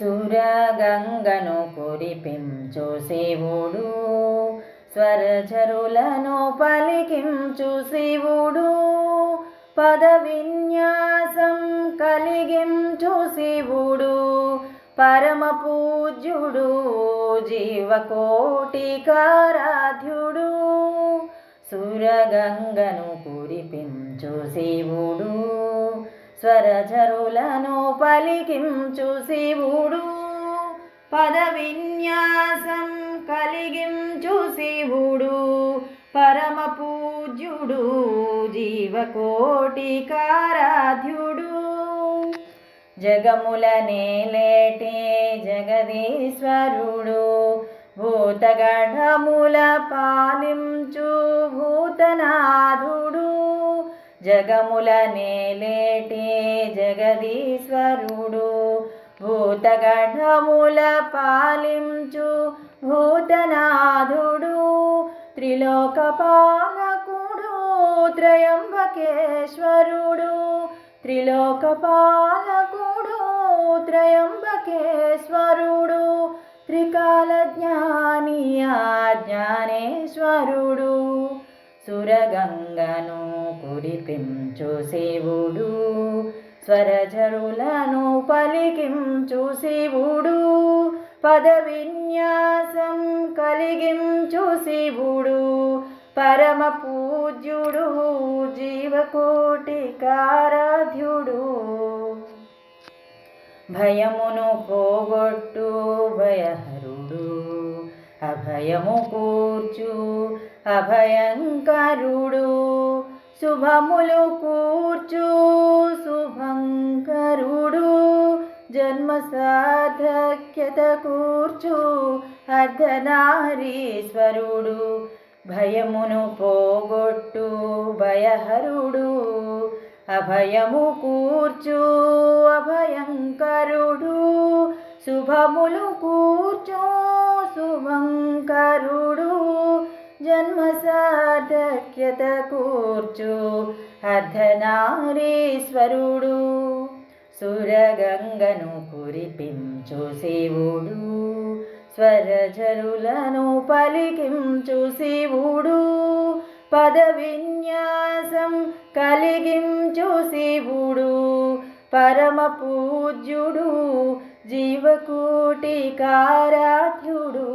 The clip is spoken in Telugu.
సురగంగను కురిపించు శివుడు. స్వరచరులను పలికించు శివుడు. పద విన్యాసం కలిగించు శివుడు. పరమ పూజ్యుడు జీవకోటికారాధ్యుడు. సురగంగను కురిపించు శివుడు. స్వరచరులను పలికించు శివుడు. పద విన్యాసం కలిగించు శివుడు. పరమ పూజ్యుడు జీవకోటికారాధ్యుడు. జగముల లేటే జగదీశ్వరుడు భూతగఢముల పాలించు భూతనాథుడు. జగముల నేలేటి జగదీశ్వరుడు. భూతగఢముల పాలించు భూతనాథుడు. త్రిలోక పాలకుడు త్రయంబకేశ్వరుడు. త్రిలోక పాలకుడు త్రయంబకేశ్వరుడు. త్రికాల జ్ఞాని ఆ జ్ఞానేశ్వరుడు. సురగంగను కురిపించు శివుడు. స్వరజరులను పలికించు శివుడు. పద విన్యాసం కలిగించు శివుడు. పరమ పూజ్యుడు జీవకోటి కారాధ్యుడు భయమును పోగొట్టు భయ అభయము కూర్చు అభయంకరుడు శుభములు కూర్చు శుభంకరుడు జన్మ సార్థక్యత కూర్చు అర్ధనారీశ్వరుడు భయమును పోగొట్టు భయహరుడు అభయము కూర్చు అభయంకరుడు శుభములు కూర్చో శుభంకరుడు జన్మ సార్థక్యత కూర్చు అర్ధనారీశ్వరుడు సురగంగను కురిపించు శివుడు స్వరజరులను పలికించు శివుడు పద విన్యాసం కలిగించు శివుడు పరమ పూజ్యుడు జీవకోటి కారాధ్యుడు